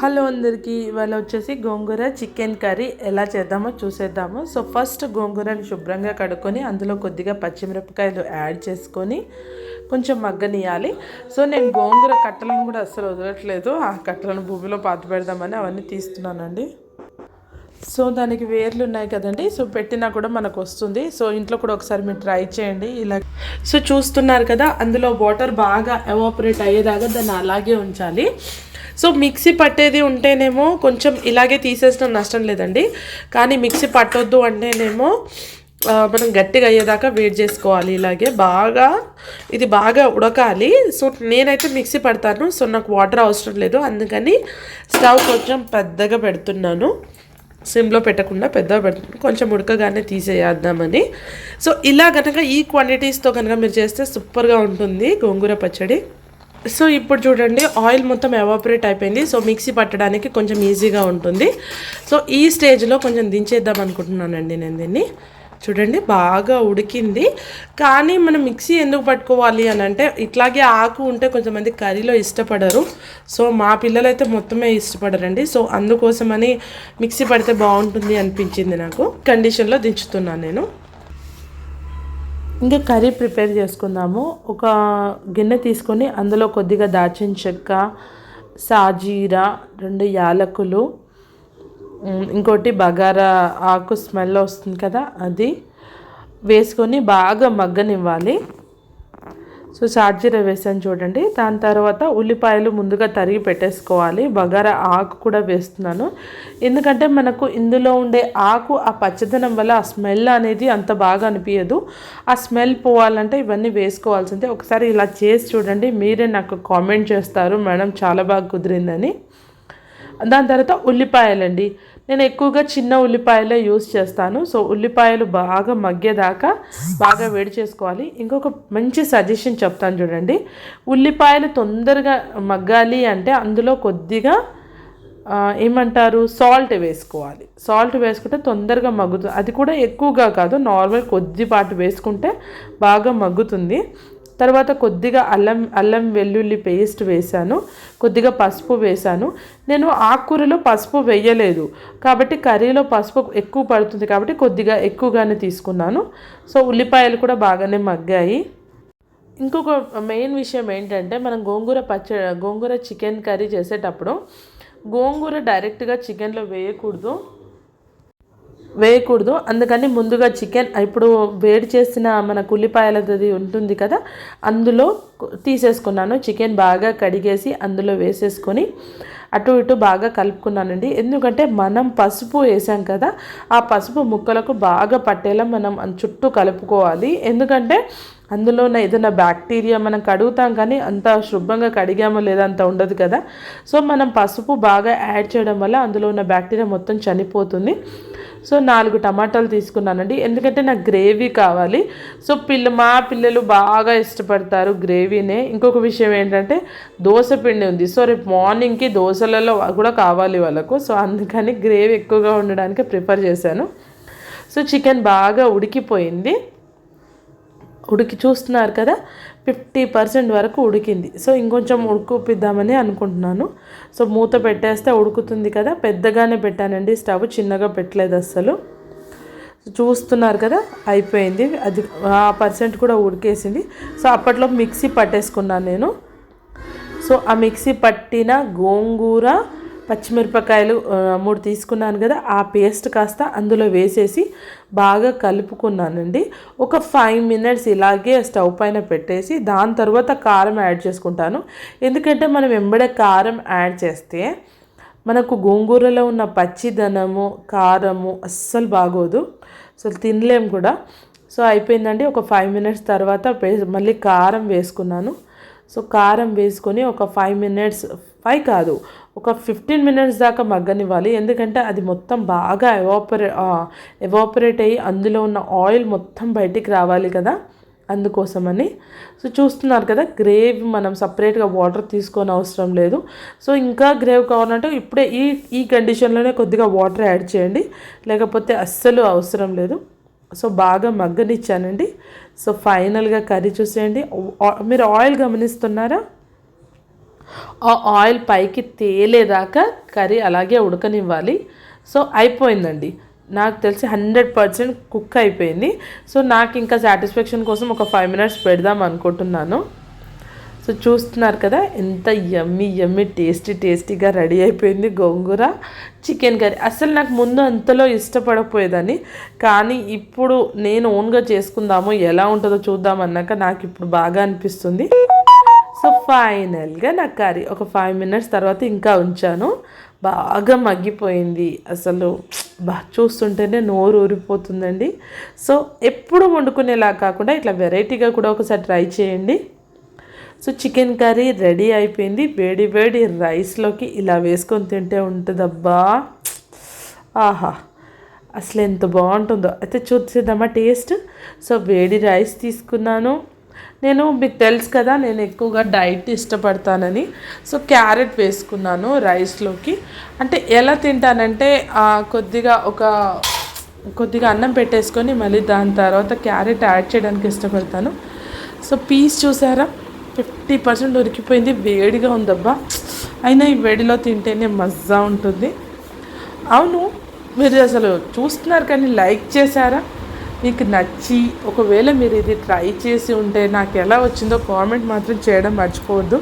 Hello అందరికీ ఇవాళ వచ్చేసి గోంగూర చికెన్ కర్రీ ఎలా చేద్దామో చూసేద్దాము. సో ఫస్ట్ గోంగూరని శుభ్రంగా కడుక్కొని అందులో కొద్దిగా పచ్చిమిరపకాయలు యాడ్ చేసుకొని కొంచెం మగ్గనియాలి. సో నేను గోంగూర కట్టలను కూడా అస్సలు వదలట్లేదు. ఆ కట్టలను భూమిలో పాత పెడదామని అవన్నీ తీస్తున్నానండి. సో దానికి వేర్లు ఉన్నాయి కదండి. సో పెట్టినా కూడా మనకు వస్తుంది. సో ఇంట్లో కూడా ఒకసారి మీరు ట్రై చేయండి. ఇలా సో చూస్తున్నారు కదా అందులో వాటర్ బాగా ఎవాపరేట్ అయ్యేదాకా దాన్ని అలాగే ఉంచాలి. సో మిక్సీ పట్టేది ఉంటేనేమో కొంచెం ఇలాగే తీసేసిన నష్టం లేదండి. కానీ మిక్సీ పట్టొద్దు అంటేనేమో మనం గట్టిగా అయ్యేదాకా వెయిట్ చేసుకోవాలి ఇలాగే. బాగా ఇది బాగా ఉడకాలి. సో నేనైతే మిక్సీ పడతాను. సో నాకు వాటర్ అవసరం లేదు. అందుకని స్టవ్ కొంచెం పెద్దగా పెడుతున్నాను. సిమ్లో పెట్టకుండా పెద్దగా పెట్టండి కొంచెం ఉడకగానే తీసేద్దామని సో ఇలా కనుక ఈ క్వాంటిటీస్తో కనుక మీరు చేస్తే సూపర్గా ఉంటుంది గోంగూర పచ్చడి. సో ఇప్పుడు చూడండి ఆయిల్ మొత్తం ఎవాపరేట్ అయిపోయింది. సో మిక్సీ పట్టడానికి కొంచెం ఈజీగా ఉంటుంది. సో ఈ స్టేజ్లో కొంచెం దించేద్దాం అనుకుంటున్నానండి నేను దీన్ని. చూడండి బాగా ఉడికింది. కానీ మనం మిక్సీ ఎందుకు పట్టుకోవాలి అని అంటే ఇట్లాగే ఆకు ఉంటే కొంతమంది కర్రీలో ఇష్టపడరు. సో మా పిల్లలైతే మొత్తమే ఇష్టపడరండి. సో అందుకోసమని మిక్సీ పడితే బాగుంటుంది అనిపించింది నాకు. కండిషన్లో దించుతున్నాను నేను. ఇంకా కర్రీ ప్రిపేర్ చేసుకుందాము. ఒక గిన్నె తీసుకొని అందులో కొద్దిగా దాల్చిన చెక్క సాజీరా రెండు యాలకులు ఇంకోటి బగారా ఆకు స్మెల్ వస్తుంది కదా అది వేసుకొని బాగా మగ్గనివ్వాలి. సో సాజీర వేసాను చూడండి. దాని తర్వాత ఉల్లిపాయలు ముందుగా తరిగి పెట్టేసుకోవాలి. బగారా ఆకు కూడా వేస్తున్నాను. ఎందుకంటే మనకు ఇందులో ఉండే ఆకు ఆ పచ్చదనం వల్ల ఆ స్మెల్ అనేది అంత బాగా అనిపించదు ఆ స్మెల్ పోవాలంటే ఇవన్నీ వేసుకోవాల్సిందే. ఒకసారి ఇలా చేసి చూడండి. మీరే నాకు కామెంట్ చేస్తారు. మేడం చాలా బాగా కుదిరిందని. దాని తర్వాత ఉల్లిపాయలండి. నేను ఎక్కువగా చిన్న ఉల్లిపాయలే యూస్ చేస్తాను. సో ఉల్లిపాయలు బాగా మగ్గేదాకా బాగా వేడి చేసుకోవాలి. ఇంకొక మంచి సజెషన్ చెప్తాను చూడండి. ఉల్లిపాయలు తొందరగా మగ్గాలి అంటే అందులో కొద్దిగా ఏమంటారు? సాల్ట్ వేసుకోవాలి. సాల్ట్ వేసుకుంటే తొందరగా మగ్గుతుంది. అది కూడా ఎక్కువగా కాదు నార్మల్ కొద్దిపాటు వేసుకుంటే బాగా మగ్గుతుంది. తర్వాత కొద్దిగా అల్లం అల్లం వెల్లుల్లి పేస్ట్ వేశాను కొద్దిగా పసుపు వేశాను. నేను ఆకుకూరలో పసుపు వేయలేదు కాబట్టి కర్రీలో పసుపు ఎక్కువ పడుతుంది కాబట్టి కొద్దిగా ఎక్కువగానే తీసుకున్నాను. సో ఉల్లిపాయలు కూడా బాగానే మగ్గాయి. ఇంకొక మెయిన్ విషయం ఏంటంటే మనం గోంగూర పచ్చ గోంగూర చికెన్ కర్రీ చేసేటప్పుడు గోంగూర డైరెక్ట్గా చికెన్లో వేయకూడదు. వేయకూడదు. అందుకని ముందుగా చికెన్ ఇప్పుడు వేడి చేసిన మన ఉల్లిపాయలది ఉంటుంది కదా అందులో తీసేసుకున్నాను. చికెన్ బాగా కడిగేసి అందులో వేసేసుకొని అటు ఇటు బాగా కలుపుకున్నానండి. ఎందుకంటే మనం పసుపు వేసాం కదా ఆ పసుపు ముక్కలకు బాగా పట్టేలా మనం చుట్టూ కలుపుకోవాలి. ఎందుకంటే అందులో ఉన్న ఏదైనా బ్యాక్టీరియా మనం కడుగుతాం కానీ అంత శుభ్రంగా కడిగామో లేదా అంత ఉండదు కదా. సో మనం పసుపు బాగా యాడ్ చేయడం వల్ల అందులో ఉన్న బ్యాక్టీరియా మొత్తం చనిపోతుంది. సో నాలుగు టమాటాలు తీసుకున్నానండి. ఎందుకంటే నాకు గ్రేవీ కావాలి. సో పిల్ల మా పిల్లలు బాగా ఇష్టపడతారు గ్రేవీనే ఇంకొక విషయం ఏంటంటే దోశ పిండి ఉంది. సో రేపు మార్నింగ్కి దోశలలో కూడా కావాలి వాళ్ళకు. సో అందుకని గ్రేవీ ఎక్కువగా ఉండడానికి ప్రిఫర్ చేశాను. సో చికెన్ బాగా ఉడికిపోయింది. ఉడికి చూస్తున్నారు కదా ఫిఫ్టీ పర్సెంట్ వరకు ఉడికింది. సో ఇంకొంచెం ఉడుకుపిద్దామని అనుకుంటున్నాను. సో మూత పెట్టేస్తే ఉడుకుతుంది కదా పెద్దగానే పెట్టానండి స్టవ్ చిన్నగా పెట్టలేదు అస్సలు. చూస్తున్నారు కదా అయిపోయింది. అది ఆ పర్సెంట్ కూడా ఉడికేసింది. సో అప్పట్లో మిక్సీ పట్టేసుకున్నాను నేను. సో ఆ మిక్సీ పట్టిన గోంగూర పచ్చిమిరపకాయలు మూడు తీసుకున్నాను కదా ఆ పేస్ట్ కాస్త అందులో వేసేసి బాగా కలుపుకున్నానండి. ఒక ఫైవ్ మినిట్స్ ఇలాగే స్టవ్ పైన పెట్టేసి దాని తర్వాత కారం యాడ్ చేసుకుంటాను. ఎందుకంటే మనం వెంబడే కారం యాడ్ చేస్తే మనకు గోంగూరలో ఉన్న పచ్చిదనము కారము అస్సలు బాగోదు. అసలు తినలేం కూడా. సో అయిపోయిందండి. ఒక ఫైవ్ మినిట్స్ తర్వాత మళ్ళీ కారం వేసుకున్నాను. సో కారం వేసుకొని ఒక ఫైవ్ మినిట్స్ ఫైవ్ కాదు. ఒక ఫిఫ్టీన్ మినిట్స్ దాకా మగ్గనివ్వాలి. ఎందుకంటే అది మొత్తం బాగా ఎవాపరే ఎవాపరేట్ అయ్యి అందులో ఉన్న ఆయిల్ మొత్తం బయటికి రావాలి కదా. అందుకోసమని. సో చూస్తున్నారు కదా గ్రేవ్ మనం సపరేట్గా వాటర్ తీసుకొని అవసరం లేదు. సో ఇంకా గ్రేవ్ కావాలంటే ఇప్పుడే ఈ ఈ కండిషన్లోనే కొద్దిగా వాటర్ యాడ్ చేయండి. లేకపోతే అస్సలు అవసరం లేదు. సో బాగా మగ్గనిచ్చానండి. సో ఫైనల్గా కర్రీ చూసేయండి. మీరు ఆయిల్ గమనిస్తున్నారా? ఆ ఆయిల్ పైకి తేలేదాకా కర్రీ అలాగే ఉడకనివ్వాలి. సో అయిపోయిందండి. నాకు తెలిసి హండ్రెడ్ పర్సెంట్ కుక్ అయిపోయింది. సో నాకు ఇంకా సాటిస్ఫాక్షన్ కోసం ఒక ఫైవ్ మినిట్స్ పెడదాం అనుకుంటున్నాను. సో చూస్తున్నారు కదా ఎంత యమ్మి యమ్మీ టేస్టీ టేస్టీగా రెడీ అయిపోయింది గోంగూర చికెన్ కర్రీ. అసలు నాకు ముందు అంతలో ఇష్టపడకపోయేదని కానీ ఇప్పుడు నేను ఓన్గా చేసుకుందాము ఎలా ఉంటుందో చూద్దాం అన్నాక నాకు ఇప్పుడు బాగా అనిపిస్తుంది. సో ఫైనల్గా నా కర్రీ ఒక ఫైవ్ మినిట్స్ తర్వాత ఇంకా ఉంచాను. బాగా మగ్గిపోయింది. అసలు బా చూస్తుంటేనే నోరు ఊరిపోతుందండి. సో ఎప్పుడు వండుకునేలా కాకుండా ఇట్లా వెరైటీగా కూడా ఒకసారి ట్రై చేయండి. సో చికెన్ కర్రీ రెడీ అయిపోయింది. వేడి వేడి రైస్లోకి ఇలా వేసుకొని తింటే ఉంటుందబ్బా. ఆహా అసలు ఎంత బాగుంటుందో. అయితే చూసేద్దామా టేస్ట్? సో వేడి రైస్ తీసుకున్నాను. నేను మీకు తెలుసు కదా నేను ఎక్కువగా డైట్ ఇష్టపడతానని. సో క్యారెట్ వేసుకున్నాను రైస్లోకి. అంటే ఎలా తింటానంటే కొద్దిగా ఒక కొద్దిగా అన్నం పెట్టేసుకొని మళ్ళీ దాని తర్వాత క్యారెట్ యాడ్ చేయడానికి ఇష్టపడతాను. సో పీస్ చూసారా? ఫిఫ్టీ పర్సెంట్ ఉరికిపోయింది వేడిగా ఉందబ్బా. అయినా ఈ వేడిలో తింటేనే మజా ఉంటుంది. అవును మీరు అసలు చూస్తున్నారు కానీ లైక్ చేశారా? మీకు నచ్చి ఒకవేళ మీరు ఇది ట్రై చేసి ఉంటే నాకు ఎలా వచ్చిందో కామెంట్ మాత్రం చేయడం మర్చిపోవద్దు.